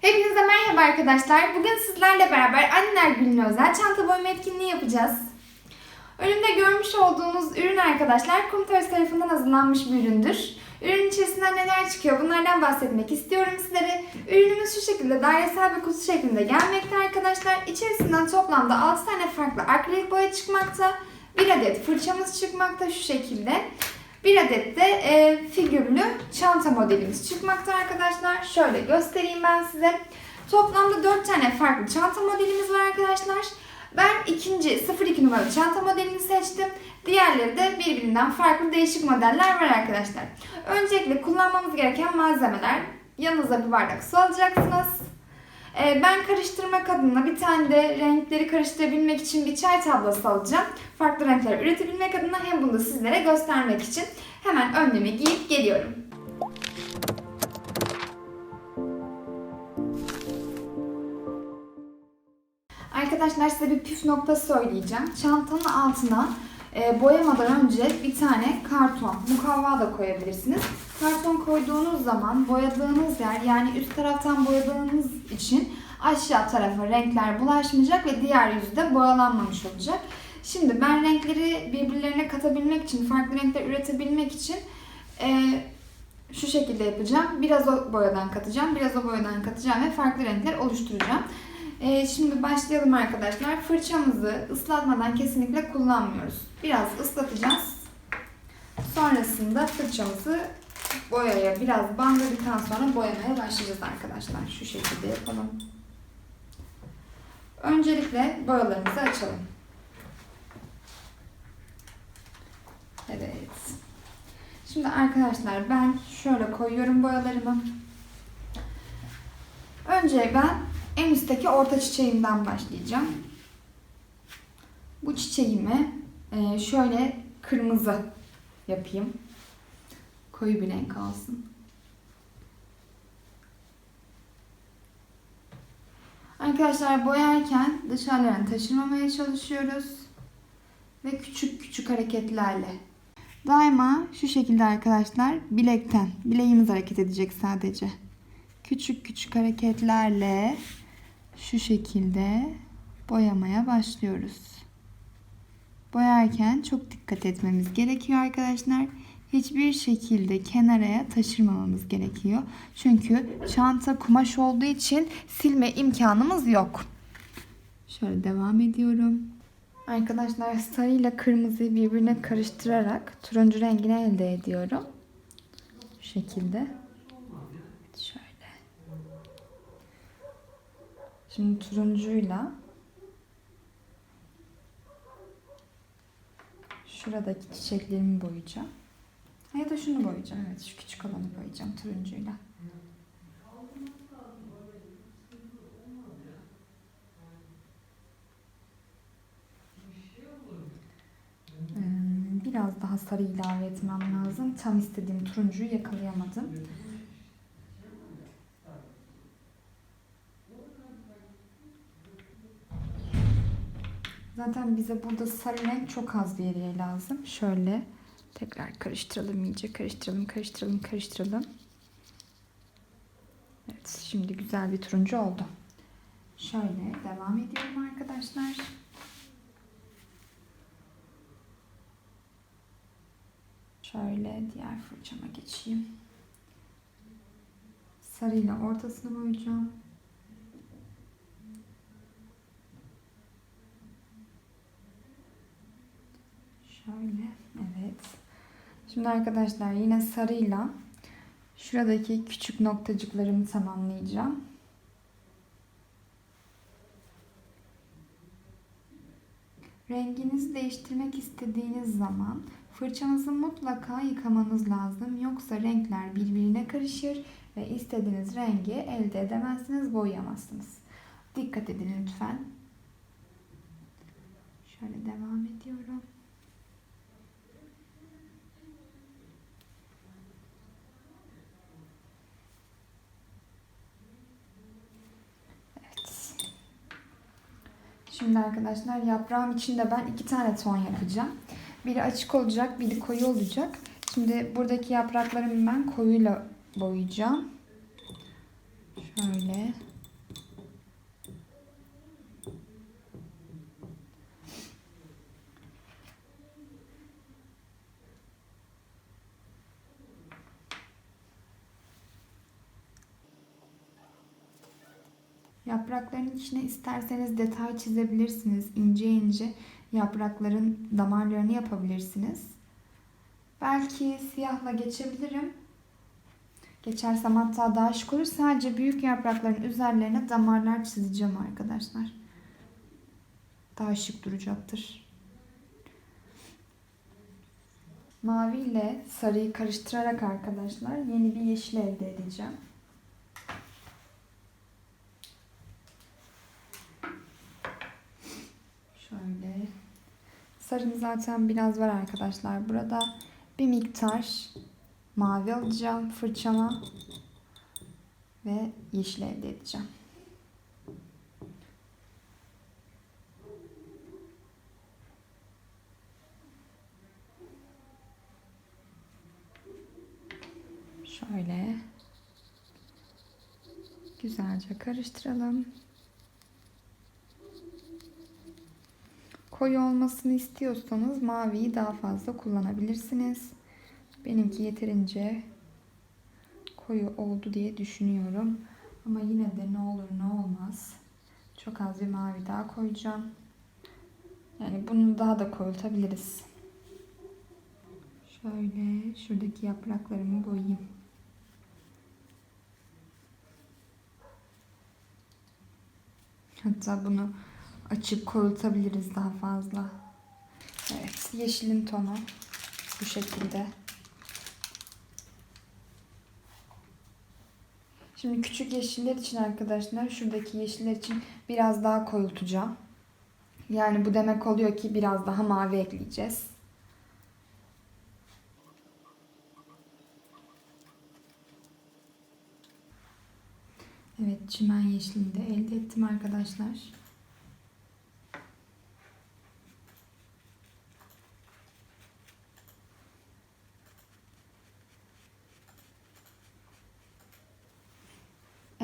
Hepinize merhaba arkadaşlar. Bugün sizlerle beraber Anneler Günü'ne özel çanta boyama etkinliği yapacağız. Önümde görmüş olduğunuz ürün arkadaşlar Kumters tarafından hazırlanmış bir üründür. Ürünün içerisinden neler çıkıyor bunlardan bahsetmek istiyorum sizlere. Ürünümüz şu şekilde dairesel bir kutu şeklinde gelmekte arkadaşlar. İçerisinden toplamda 6 tane farklı akrilik boya çıkmakta. Bir adet fırçamız çıkmakta şu şekilde. Bir adet de e, figürlü çanta modelimiz çıkmakta arkadaşlar. Şöyle göstereyim ben size. Toplamda 4 tane farklı çanta modelimiz var arkadaşlar. Ben ikinci 02 numaralı çanta modelini seçtim. Diğerleri de birbirinden farklı değişik modeller var arkadaşlar. Öncelikle kullanmamız gereken malzemeler. Yanınıza bir bardak su alacaksınız. Ee, Ben karıştırmak adına bir tane de renkleri karıştırabilmek için bir çay tablası alacağım. Farklı renkler üretebilmek adına hem bunu sizlere göstermek için hemen önlüğümü giyip geliyorum. Arkadaşlar size bir püf noktası söyleyeceğim. Çantanın altına e, boyamadan önce bir tane karton, mukavva da koyabilirsiniz. Karton koyduğunuz zaman boyadığınız yer yani üst taraftan boyadığınız için aşağı tarafa renkler bulaşmayacak ve diğer yüzde boyalanmamış olacak. Şimdi ben renkleri birbirlerine katabilmek için, farklı renkler üretebilmek için e, şu şekilde yapacağım. Biraz o boyadan katacağım, biraz o boyadan katacağım ve farklı renkler oluşturacağım. Ee, şimdi başlayalım arkadaşlar. Fırçamızı ıslatmadan kesinlikle kullanmıyoruz. Biraz ıslatacağız. Sonrasında fırçamızı boyaya biraz bandladıktan sonra boyamaya başlayacağız arkadaşlar. Şu şekilde yapalım. Öncelikle boyalarımızı açalım. Evet. Şimdi arkadaşlar ben şöyle koyuyorum boyalarımı. Önce ben en üstteki orta çiçeğimden başlayacağım. Bu çiçeğimi e, şöyle kırmızı yapayım. Koyu bir renk alsın. Arkadaşlar boyarken dışarılarını taşırmamaya çalışıyoruz. Ve küçük küçük hareketlerle. Daima şu şekilde arkadaşlar bilekten, bileğimiz hareket edecek sadece. Küçük küçük hareketlerle şu şekilde boyamaya başlıyoruz. Boyarken çok dikkat etmemiz gerekiyor arkadaşlar. Hiçbir şekilde kenaraya taşırmamamız gerekiyor. Çünkü çanta kumaş olduğu için silme imkanımız yok. Şöyle devam ediyorum. Arkadaşlar sarı ile kırmızıyı birbirine karıştırarak turuncu rengini elde ediyorum. Bu şekilde. Şöyle. Şimdi turuncuyla şuradaki çiçeklerimi boyayacağım. Ya da şunu boyayacağım. Evet şu küçük olanı boyayacağım turuncuyla. Hmm, Biraz daha sarı ilave etmem lazım. Tam istediğim turuncuyu yakalayamadım. Zaten bize burada sarı renk çok az bir yere lazım. Şöyle tekrar karıştıralım iyice. Karıştıralım, karıştıralım, karıştıralım. Evet, şimdi güzel bir turuncu oldu. Şöyle devam ediyorum arkadaşlar. Şöyle diğer fırçama geçeyim. Sarıyla ortasını boyayacağım. Şöyle, evet. Şimdi arkadaşlar yine sarıyla şuradaki küçük noktacıklarımı tamamlayacağım. Renginizi değiştirmek istediğiniz zaman fırçanızı mutlaka yıkamanız lazım. Yoksa renkler birbirine karışır ve istediğiniz rengi elde edemezsiniz, boyayamazsınız. Dikkat edin lütfen. Şöyle devam ediyorum. Şimdi arkadaşlar yaprağım içinde ben iki tane ton yapacağım. Biri açık olacak, biri koyu olacak. Şimdi buradaki yapraklarımı ben koyuyla boyayacağım. Şöyle Yaprakların içine isterseniz detay çizebilirsiniz. İnce ince yaprakların damarlarını yapabilirsiniz. Belki siyahla geçebilirim. Geçersem hatta daha şık olur. Sadece büyük yaprakların üzerlerine damarlar çizeceğim arkadaşlar. Daha şık duracaktır. Mavi ile sarıyı karıştırarak arkadaşlar yeni bir yeşil elde edeceğim. Şöyle. Sarım zaten biraz var arkadaşlar. Burada bir miktar mavi alacağım fırçama ve yeşil elde edeceğim. Şöyle güzelce karıştıralım. Koyu olmasını istiyorsanız maviyi daha fazla kullanabilirsiniz. Benimki yeterince koyu oldu diye düşünüyorum. Ama yine de ne olur ne olmaz. Çok az bir mavi daha koyacağım. Yani bunu daha da koyultabiliriz. Şöyle şuradaki yapraklarımı boyayayım. Hatta bunu açıp koyultabiliriz daha fazla. Evet, yeşilin tonu bu şekilde. Şimdi küçük yeşiller için arkadaşlar, şuradaki yeşiller için biraz daha koyultacağım. Yani bu demek oluyor ki biraz daha mavi ekleyeceğiz. Evet, çimen yeşilini de elde ettim arkadaşlar.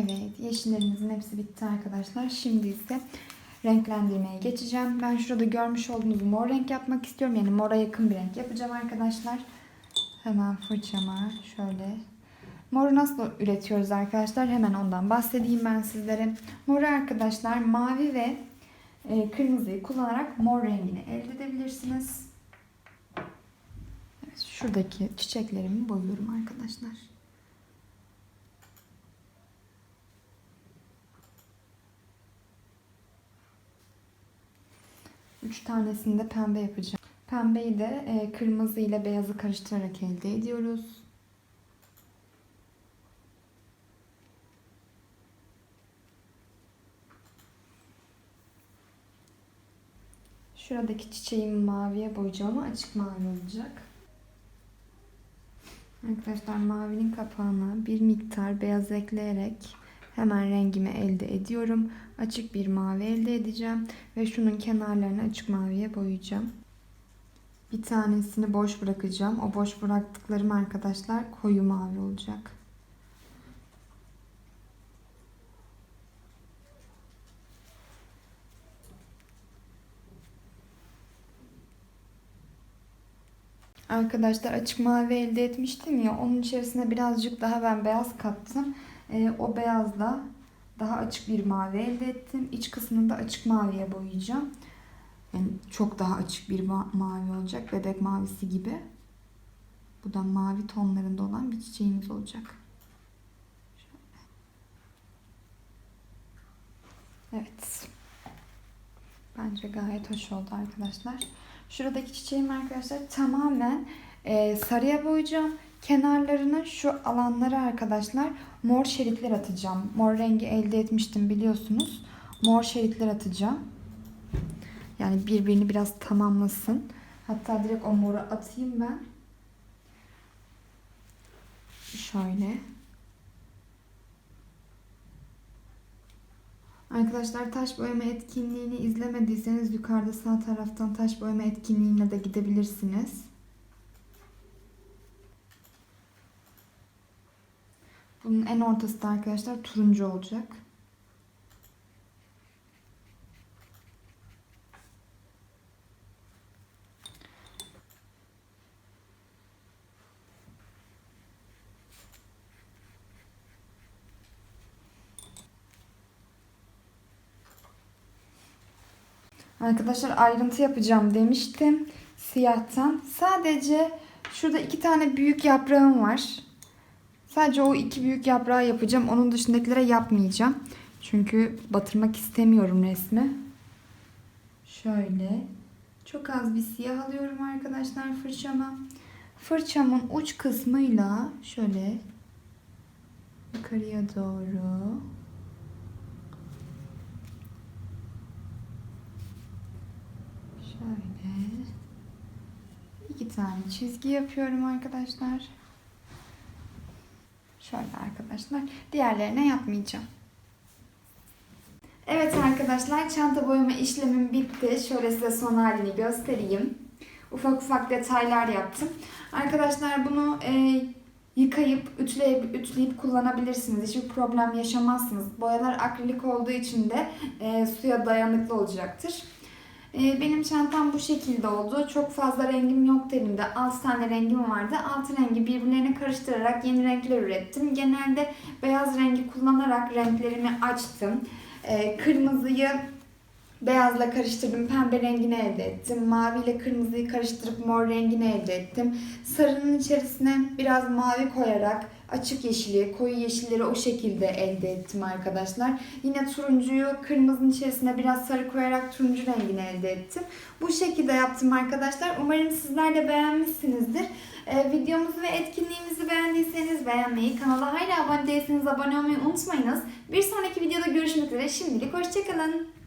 Evet, yeşillerimizin hepsi bitti arkadaşlar. Şimdi ise renklendirmeye geçeceğim. Ben şurada görmüş olduğunuz mor renk yapmak istiyorum. Yani mora yakın bir renk yapacağım arkadaşlar. Hemen fırçama şöyle. Moru nasıl üretiyoruz arkadaşlar? Hemen ondan bahsedeyim ben sizlere. Moru arkadaşlar mavi ve e, kırmızıyı kullanarak mor rengini elde edebilirsiniz. Şuradaki çiçeklerimi boyuyorum arkadaşlar. Üç tanesini de pembe yapacağım. Pembeyi de e, kırmızı ile beyazı karıştırarak elde ediyoruz. Şuradaki çiçeğimi maviye boyayacağım ama açık mavi olacak. Arkadaşlar mavinin kapağına bir miktar beyaz ekleyerek hemen rengimi elde ediyorum. Açık bir mavi elde edeceğim ve şunun kenarlarını açık maviye boyayacağım. Bir tanesini boş bırakacağım. O boş bıraktıklarım arkadaşlar koyu mavi olacak. Arkadaşlar açık mavi elde etmiştim ya onun içerisine birazcık daha ben beyaz kattım. Ee, o beyazla daha açık bir mavi elde ettim. İç kısmını da açık maviye boyayacağım. Yani çok daha açık bir ma- mavi olacak. Bebek mavisi gibi. Bu da mavi tonlarında olan bir çiçeğimiz olacak. Evet. Bence gayet hoş oldu arkadaşlar. Şuradaki çiçeğim arkadaşlar tamamen e, sarıya boyayacağım. Kenarlarına şu alanları arkadaşlar mor şeritler atacağım. Mor rengi elde etmiştim biliyorsunuz. Mor şeritler atacağım. Yani birbirini biraz tamamlasın. Hatta direkt o moru atayım ben. Şöyle. Arkadaşlar taş boyama etkinliğini izlemediyseniz yukarıda sağ taraftan taş boyama etkinliğine de gidebilirsiniz. Bunun en ortası da arkadaşlar turuncu olacak. Arkadaşlar ayrıntı yapacağım demiştim. Siyahtan. Sadece şurada iki tane büyük yaprağım var. Sadece o iki büyük yaprağı yapacağım. Onun dışındakilere yapmayacağım. Çünkü batırmak istemiyorum resmi. Şöyle. Çok az bir siyah alıyorum arkadaşlar fırçama. Fırçamın uç kısmıyla şöyle yukarıya doğru şöyle iki tane çizgi yapıyorum arkadaşlar. Şöyle arkadaşlar. Diğerlerine yapmayacağım. Evet arkadaşlar çanta boyama işlemim bitti. Şöyle size son halini göstereyim. Ufak ufak detaylar yaptım. Arkadaşlar bunu e, yıkayıp ütüleyip, ütüleyip kullanabilirsiniz. Hiçbir problem yaşamazsınız. Boyalar akrilik olduğu için de e, suya dayanıklı olacaktır. E, benim çantam bu şekilde oldu. Çok fazla rengim yoktu elimde. 6 tane rengim vardı. 6 rengi birbirlerine karıştırarak yeni renkler ürettim. Genelde beyaz rengi kullanarak renklerimi açtım. E, kırmızıyı beyazla karıştırdım. Pembe rengini elde ettim. Mavi ile kırmızıyı karıştırıp mor rengini elde ettim. Sarının içerisine biraz mavi koyarak açık yeşili, koyu yeşilleri o şekilde elde ettim arkadaşlar. Yine turuncuyu kırmızının içerisine biraz sarı koyarak turuncu rengini elde ettim. Bu şekilde yaptım arkadaşlar. Umarım sizler de beğenmişsinizdir. Ee, videomuzu ve etkinliğimizi beğendiyseniz beğenmeyi, kanala hala abone değilseniz abone olmayı unutmayınız. Bir sonraki videoda görüşmek üzere. Şimdilik hoşçakalın.